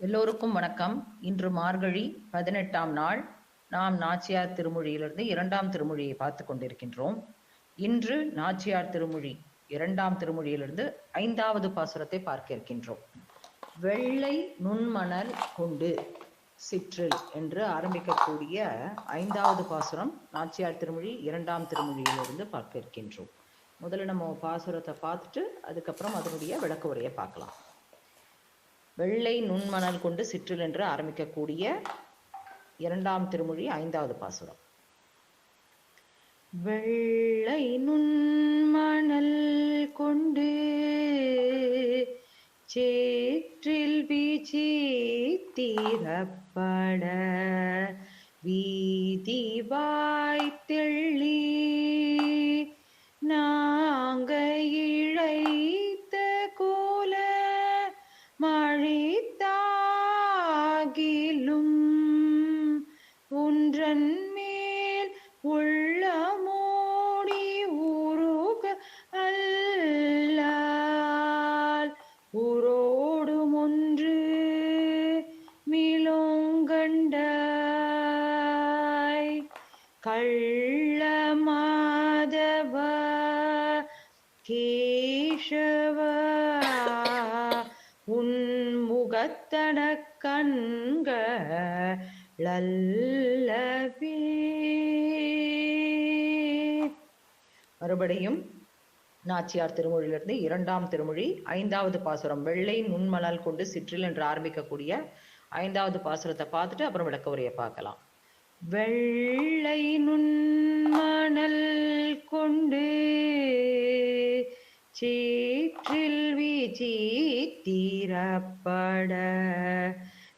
எல்லோருக்கும் வணக்கம். இன்று மார்கழி பதினெட்டாம் நாள். நாம் நாச்சியார் திருமொழியிலிருந்து இரண்டாம் திருமொழியை பார்த்து கொண்டிருக்கின்றோம். இன்று நாச்சியார் திருமொழி இரண்டாம் திருமொழியிலிருந்து ஐந்தாவது பாசுரத்தை பார்க்க இருக்கின்றோம். வெள்ளை நுண்மணல் கொண்டு சிற்றில் என்று ஆரம்பிக்கக்கூடிய ஐந்தாவது பாசுரம் நாச்சியார் திருமொழி இரண்டாம் திருமொழியிலிருந்து பார்க்க இருக்கின்றோம். முதல்ல நம்ம பாசுரத்தை பார்த்துட்டு அதுக்கப்புறம் அதனுடைய விளக்க உரையை பார்க்கலாம். வெள்ளை நுண்மணல் கொண்டு சிற்றில் என்று ஆரம்பிக்கக்கூடிய இரண்டாம் திருமொழி ஐந்தாவது பாசுரம். வெள்ளை நுண்மணல் கொண்டு சேற்றில் வீச்சி தீரப்பட வீதி வாய்த்தெள்ளி மழித்தாகிலும் ஒன்றன் முகத்தன கண்களல்லவே மறுபடியும் நாச்சியார் திருமொழியிலிருந்து இரண்டாம் திருமொழி ஐந்தாவது பாசுரம் வெள்ளை நுண்மணல் கொண்டு சிற்றில் என்று ஆரம்பிக்கக்கூடிய ஐந்தாவது பாசுரத்தை பார்த்துட்டு அப்புறம் விளக்க உரையை பார்க்கலாம். வெள்ளை நுண்மணல் கொண்டு சேற்றில் வீச்சி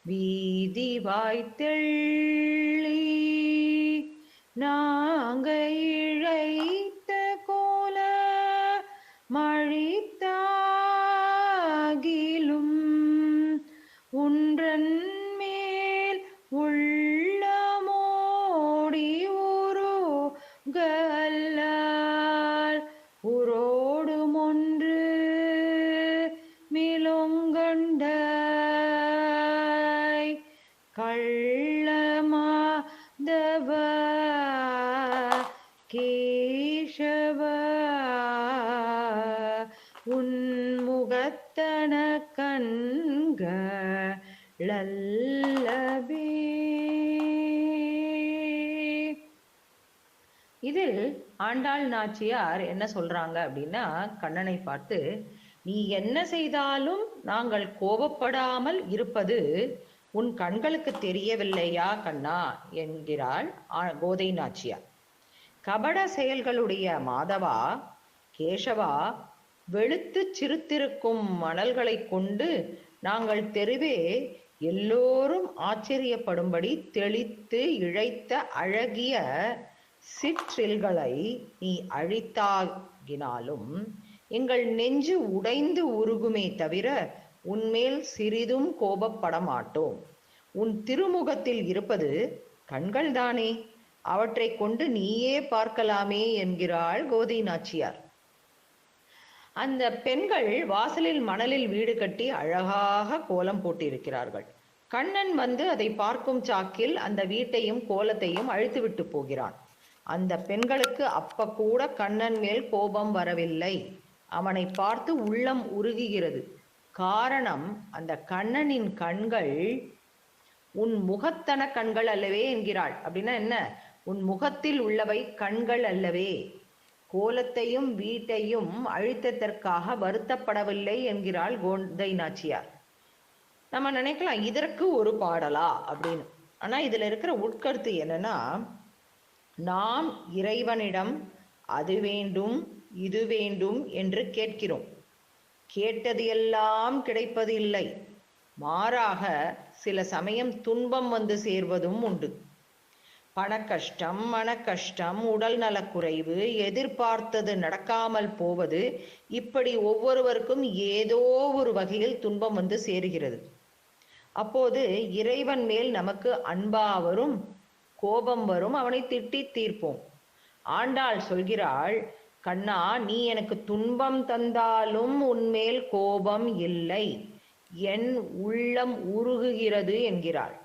வீதி வாய்த்தள்ளி நாங்கள் இழைத்த மிளொங்கண்டாய் கள்ளமாதவ கேசவ உன் முகத்தன கண்களல்லவே. இதில் ஆண்டாள் நாச்சியார் என்ன சொல்றாங்க அப்படின்னா கண்ணனை பார்த்து நீ என்ன செய்தாலும் நாங்கள் கோபப்படாமல் இருப்பது உன் கண்களுக்கு தெரியவில்லையா கண்ணா? என்கிறாள் கோதை நாச்சியார். கபட செயல்களுடைய மாதவா கேசவா வெளுத்து சிரித்திருக்கும் மணல்களை கொண்டு நாங்கள் தெருவே எல்லோரும் ஆச்சரியப்படும்படி தெளித்து இழைத்த அழகிய சிற்றில்களை நீ அழித்தாகினாலும் எங்கள் நெஞ்சு உடைந்து உருகுமே தவிர உன்மேல் சிறிதும் கோபப்பட மாட்டோம். உன் திருமுகத்தில் இருப்பது கண்கள்தானே அவற்றைக் கொண்டு நீயே பார்க்கலாமே என்கிறாள் கோதை நாச்சியார். அந்த பெண்கள் வாசலில் மணலில் வீடு கட்டி அழகாக கோலம் போட்டிருக்கிறார்கள். கண்ணன் வந்து அதை பார்க்கும் சாக்கில் அந்த வீட்டையும் கோலத்தையும் அழித்துவிட்டு போகிறான். அந்த பெண்களுக்கு அப்ப கூட கண்ணன் மேல் கோபம் வரவில்லை. அவனை பார்த்து உள்ளம் உருகுகிறது. காரணம் அந்த கண்ணனின் கண்கள் உன் முகத்தன கண்கள் அல்லவே என்கிறாள். அப்படின்னா என்ன? உன் முகத்தில் உள்ளவை கண்கள் அல்லவே. கோலத்தையும் வீட்டையும் அழித்ததற்காக வருத்தப்படவில்லை என்கிறாள் கோந்தை நாச்சியார். நம்ம நினைக்கலாம் இதற்கு ஒரு பாடலா? அப்படின்னு. ஆனா இதுல இருக்கிற உட்கருத்து என்னன்னா நாம் இறைவனிடம் அது வேண்டும் இது வேண்டும் என்று கேட்கிறோம். கேட்டது எல்லாம் கிடைப்பது இல்லை மாறாக சில சமயம் துன்பம் வந்து சேர்வதும் உண்டு. பணக்கஷ்டம் மனக்கஷ்டம் உடல் நலக்குறைவு எதிர்பார்த்தது நடக்காமல் போவது இப்படி ஒவ்வொருவருக்கும் ஏதோ ஒரு வகையில் துன்பம் வந்து சேருகிறது. அப்போது இறைவன் மேல் நமக்கு அன்பா வரும் கோபம் வரும் அவனை திட்டி தீர்ப்போம். ஆண்டாள் சொல்கிறாள் கண்ணா நீ எனக்கு துன்பம் தந்தாலும் உன்மேல் கோபம் இல்லை. என் உள்ளம் உருகுகிறது என்கிறாள்.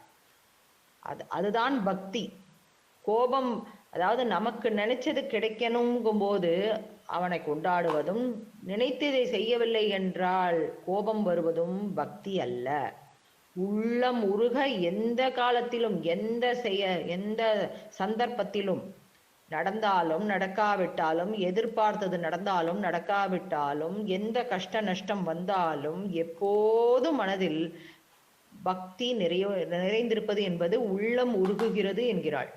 அது அதுதான் பக்தி. கோபம் அதாவது நமக்கு நினைச்சது கிடைக்கணுங்கும் போது அவனை கொண்டாடுவதும் நினைத்ததை செய்யவில்லை என்றால் கோபம் வருவதும் பக்தி அல்ல. உள்ளம் உருக எந்த காலத்திலும் எந்த செய்ய எந்த சந்தர்ப்பத்திலும் நடந்தாலும் நடக்காவிட்டாலும் எதிர்பார்த்தது நடந்தாலும் நடக்காவிட்டாலும் எந்த கஷ்ட நஷ்டம் வந்தாலும் எப்போதும் மனதில் பக்தி நிறைய நிறைந்திருப்பது என்பது உள்ளம் உருகுகிறது என்கிறாள்.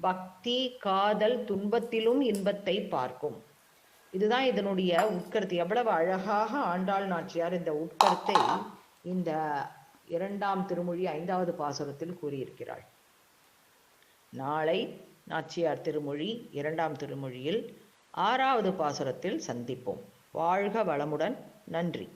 பக்தி காதல் துன்பத்திலும் இன்பத்தை பார்க்கும். இதுதான் இதனுடைய உட்கருத்து. எவ்வளவு அழகாக ஆண்டாள் நாச்சியார் இந்த உட்கருத்தை இந்த இரண்டாம் திருமொழி ஐந்தாவது பாசுரத்தில் கூறியிருக்கிறாள். நாளை நாச்சியார் திருமொழி இரண்டாம் திருமொழியில் ஆறாவது பாசுரத்தில் சந்திப்போம். வாழ்க வளமுடன். நன்றி.